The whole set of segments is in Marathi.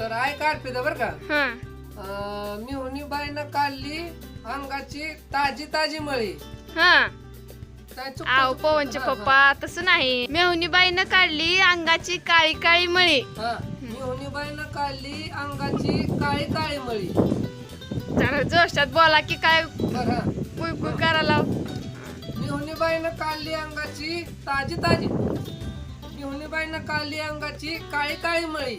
तर ऐक अर्पिता बर का? हा. अं, मिहुनी बाईनं काढली अंगाची ताजी ताजी मळी. हा. काय चुकतं- आव पवनचे हा, हा. पप्पा तसं नाही. मेहुनी बाईनं काढली अंगाची काळी काळी मळी. हा. मिहुनी बाईनं काढली अंगाची काळी काळी मळी. जरा जोशात बोला की काय बर हा. कुई कुई करायला. मिहुनी बाईनं काढली अंगाची ताजी ताजी. मिहुनी बाईनं काढली अंगाची काळी काळी मळी.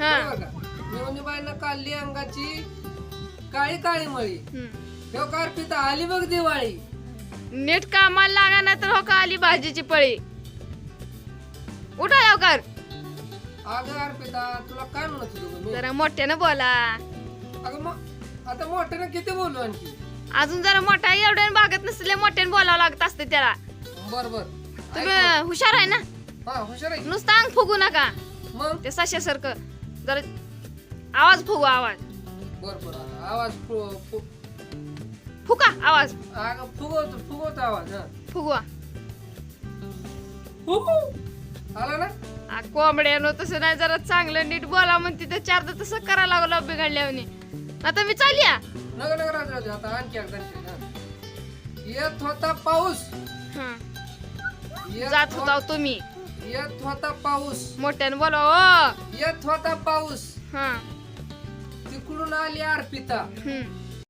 हा. बरोबर का मिहुनी बाईनं काढली अंगाची काळी काळी मळी. हम्म. हे कार्पिता आली बघ दिवाळी. नीट कामाला लागा ना तर हो का आली भाजीची पळी. उठा लवकर. अगं अर्पिता तुला काय म्हणत होतो गं मी? जरा मोठ्यानं बोला. अगं मग आता मोठ्यानं किती बोलू आणखी? अजून जरा मोठा एवढ्यानं भागत नसले मोठ्यानं बोलावं लागत असते त्याला. बर बर. तुम्ही हुशार आहे ना? हा हुशार आहे. नुसतं अंग फुगू नका. मग? ते सशासारखं जरा आवाज फुगू आवाज बर बर आवाज फु- फु- फुका आवाज अगं फुगवतो फुगवतो आवाज हा फुगवा. आला ना आ, कोंबड्यानो तसं नाही जरा चांगलं नीट बोला म्हणते तर चार तर तसं करायला लागलं बिघडल्याने आता मी चालली आ. नगर नगर. आता आणखी एकदा आणखी एकदा. येत होता पाऊस हं. येत जात होता तुम्ही येत होता पाऊस. मोठ्यानं बोला ओ येत होता पाऊस. हा. तिकडून आली अर्पिता. हम्म.